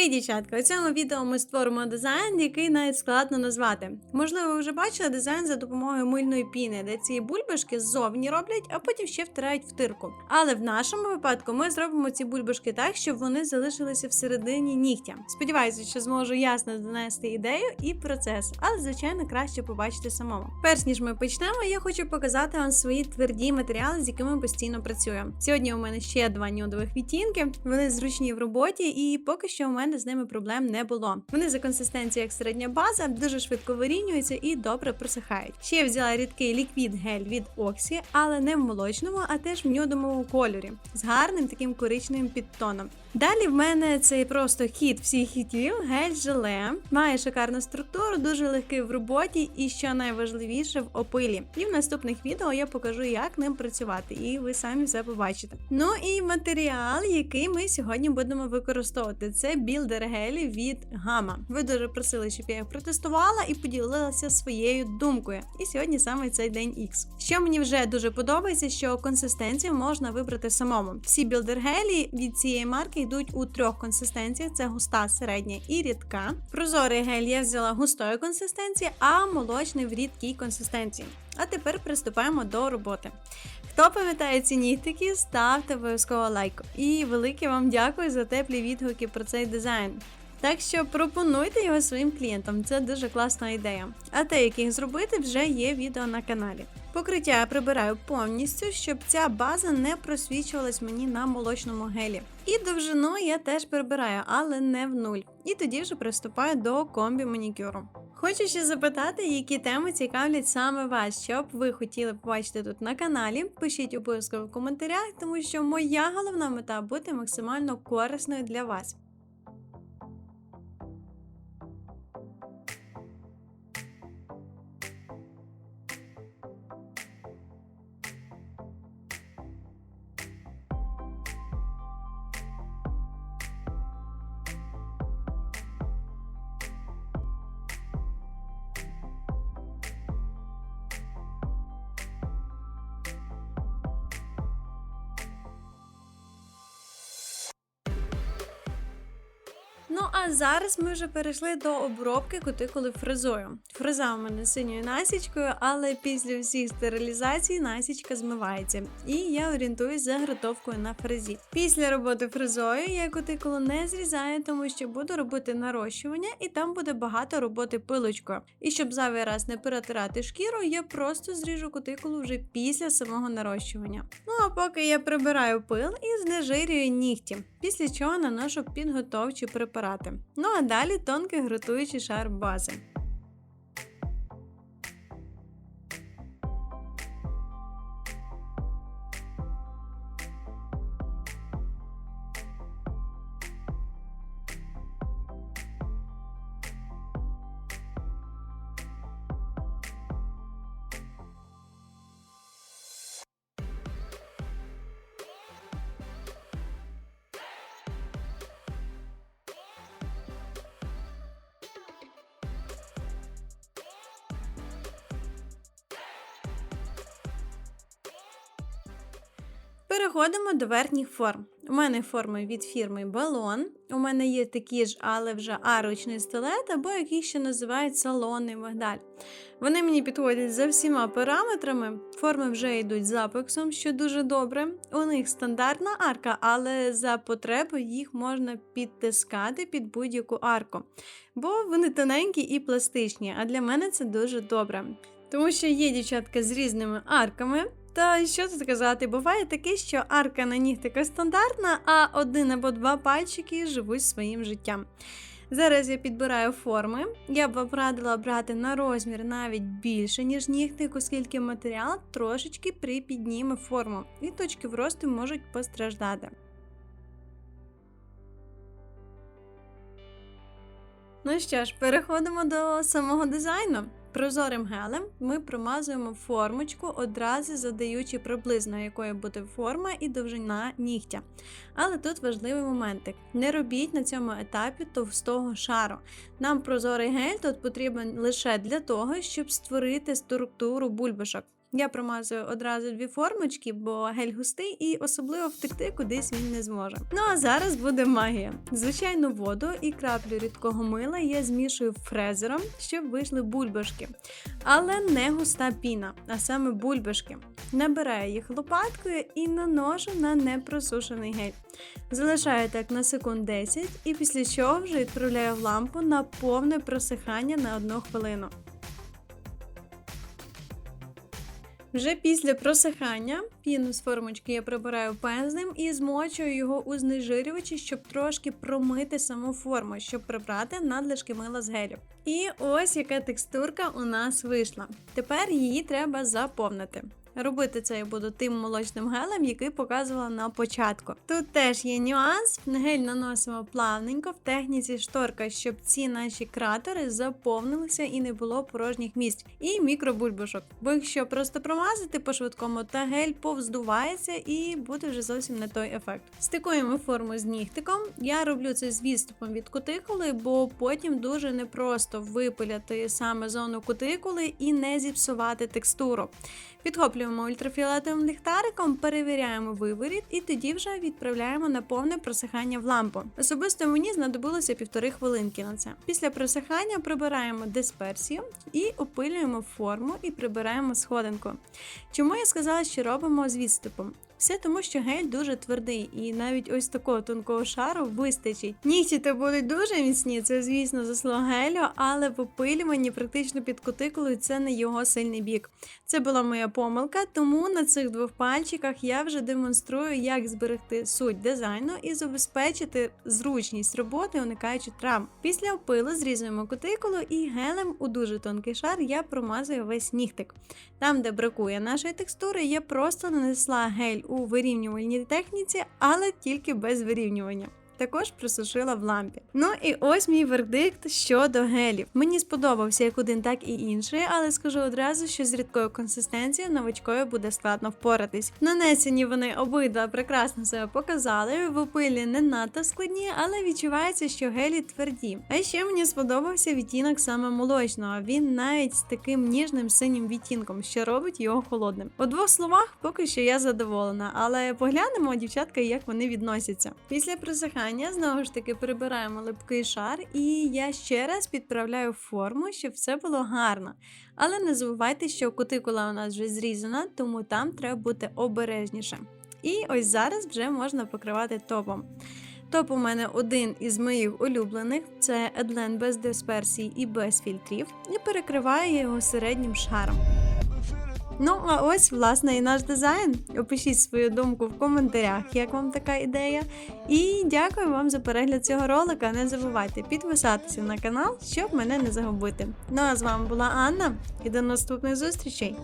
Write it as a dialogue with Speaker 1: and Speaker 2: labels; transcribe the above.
Speaker 1: Привіт, дівчатка! У цьому відео ми створимо дизайн, який навіть складно назвати. Можливо, ви вже бачили дизайн за допомогою мильної піни, де ці бульбашки ззовні роблять, а потім ще втирають в тирку. Але в нашому випадку ми зробимо ці бульбашки так, щоб вони залишилися всередині нігтя. Сподіваюся, що зможу ясно донести ідею і процес, але звичайно краще побачити самому. Перш ніж ми почнемо, я хочу показати вам свої тверді матеріали, з якими постійно працюю. Сьогодні у мене ще два нюдових відтінки. Вони зручні в роботі, і поки що у мене з ними проблем не було. Вони за консистенцією як середня база, дуже швидко вирівнюються і добре просихають. Ще я взяла рідкий ліквід гель від Oxy, але не в молочному, а теж в нюдовому кольорі з гарним таким коричневим підтоном. Далі в мене цей просто хід всіх хітів, гель желе. Має шикарну структуру, дуже легкий в роботі і що найважливіше в опилі. І в наступних відео я покажу, як ним працювати, і ви самі все побачите. Ну і матеріал, який ми сьогодні будемо використовувати, це білдер гелі від Гама. Ви дуже просили, щоб я їх протестувала і поділилася своєю думкою. І сьогодні саме цей день X. Що мені вже дуже подобається, що консистенцію можна вибрати самому. Всі білдер гелі від цієї марки йдуть у трьох консистенціях: це густа, середня і рідка. Прозорий гель я взяла густої консистенції, а молочний в рідкій консистенції. А тепер приступаємо до роботи. Хто пам'ятає ці нігтики, ставте обов'язково лайк. І велике вам дякую за теплі відгуки про цей дизайн. Так що пропонуйте його своїм клієнтам, це дуже класна ідея. А те, як їх зробити, вже є відео на каналі. Покриття я прибираю повністю, щоб ця база не просвічувалась мені на молочному гелі. І довжину я теж прибираю, але не в нуль. І тоді вже приступаю до комбі манікюру. Хочу ще запитати, які теми цікавлять саме вас, що б ви хотіли побачити тут на каналі. Пишіть обов'язково в коментарях, тому що моя головна мета бути максимально корисною для вас. А зараз ми вже перейшли до обробки кутикули фрезою. Фреза у мене синьою насічкою, але після всіх стерилізацій насічка змивається. І я орієнтуюсь за гратовкою на фрезі. Після роботи фрезою я кутикулу не зрізаю, тому що буду робити нарощування, і там буде багато роботи пилочкою. І щоб зайвий раз не перетирати шкіру, я просто зріжу кутикулу вже після самого нарощування. Ну а поки я прибираю пил і знежирюю нігті, після чого наношу підготовчі препарати. Ну а далі тонкий гротуючий шар бази. Переходимо до верхніх форм. У мене форми від фірми Балон. У мене є такі ж, але вже арочний стилет, або який ще називають салонний мигдаль. Вони мені підходять за всіма параметрами. Форми вже йдуть з апексом, що дуже добре. У них стандартна арка, але за потреби їх можна підтискати під будь-яку арку. Бо вони тоненькі і пластичні, а для мене це дуже добре. Тому що є дівчатка з різними арками. Та що тут казати, буває таке, що арка на нігтика стандартна, а один або два пальчики живуть своїм життям. Зараз я підбираю форми. Я б вам радила брати на розмір навіть більше, ніж нігтик, оскільки матеріал трошечки припідніме форму, і точки вросту можуть постраждати. Ну що ж, переходимо до самого дизайну. Прозорим гелем ми промазуємо формочку, одразу задаючи приблизно, якою буде форма і довжина нігтя. Але тут важливий моментик: не робіть на цьому етапі товстого шару. Нам прозорий гель тут потрібен лише для того, щоб створити структуру бульбашок. Я промазую одразу дві формочки, бо гель густий і особливо втекти кудись він не зможе. Ну а зараз буде магія. Звичайну воду і краплю рідкого мила я змішую фрезером, щоб вийшли бульбашки. Але не густа піна, а саме бульбашки. Набираю їх лопаткою і наношу на непросушений гель. Залишаю так на секунд 10 і після чого вже відправляю в лампу на повне просихання на одну хвилину. Вже після просихання піну з формочки я прибираю пензлем і змочую його у знежирювачі, щоб трошки промити саму форму, щоб прибрати надлишки мила з гелю. І ось яка текстурка у нас вийшла. Тепер її треба заповнити. Робити це я буду тим молочним гелем, який показувала на початку. Тут теж є нюанс. Гель наносимо плавненько в техніці шторка, щоб ці наші кратери заповнилися і не було порожніх місць. І мікробульбашок. Бо якщо просто промазати по швидкому, та гель повздувається і буде вже зовсім не той ефект. Стикуємо форму з нігтиком. Я роблю це з відступом від кутикули, бо потім дуже непросто випиляти саме зону кутикули і не зіпсувати текстуру. Підхоплюємо ультрафіолетовим ліхтариком, перевіряємо виворіт і тоді вже відправляємо на повне просихання в лампу. Особисто мені знадобилося півтори хвилинки на це. Після просихання прибираємо дисперсію і опилюємо форму і прибираємо сходинку. Чому я сказала, що робимо з відступом? Все тому, що гель дуже твердий, і навіть ось такого тонкого шару вистачить. Нігті то будуть дуже міцні, це звісно заслуга гелю, але в опилюванні практично під кутикулою це не його сильний бік. Це була моя помилка, тому на цих двох пальчиках я вже демонструю, як зберегти суть дизайну і забезпечити зручність роботи, уникаючи травм. Після опилу зрізуємо кутикулу і гелем у дуже тонкий шар я промазую весь нігтик. Там, де бракує нашої текстури, я просто нанесла гель у вирівнювальній техніці, але тільки без вирівнювання. Також присушила в лампі. Ну і ось мій вердикт щодо гелів. Мені сподобався як один, так і інший, але скажу одразу, що з рідкою консистенцією новачкою буде складно впоратись. Нанесені вони обидва прекрасно себе показали. В опилі не надто складні, але відчувається, що гелі тверді. А ще мені сподобався відтінок саме молочного. Він навіть з таким ніжним синім відтінком, що робить його холодним. У двох словах, поки що я задоволена, але поглянемо, дівчатка, як вони відносяться. Після просихання знову ж таки прибираємо липкий шар, і я ще раз підправляю форму, щоб все було гарно. Але не забувайте, що кутикула у нас вже зрізана, тому там треба бути обережніше. І ось зараз вже можна покривати топом. Топ у мене один із моїх улюблених це Едлен без дисперсій і без фільтрів, і перекриваю його середнім шаром. Ну, а ось, власне, і наш дизайн. Опишіть свою думку в коментарях, як вам така ідея. І дякую вам за перегляд цього ролика. Не забувайте підписатися на канал, щоб мене не загубити. Ну а з вами була Анна і до наступних зустрічей!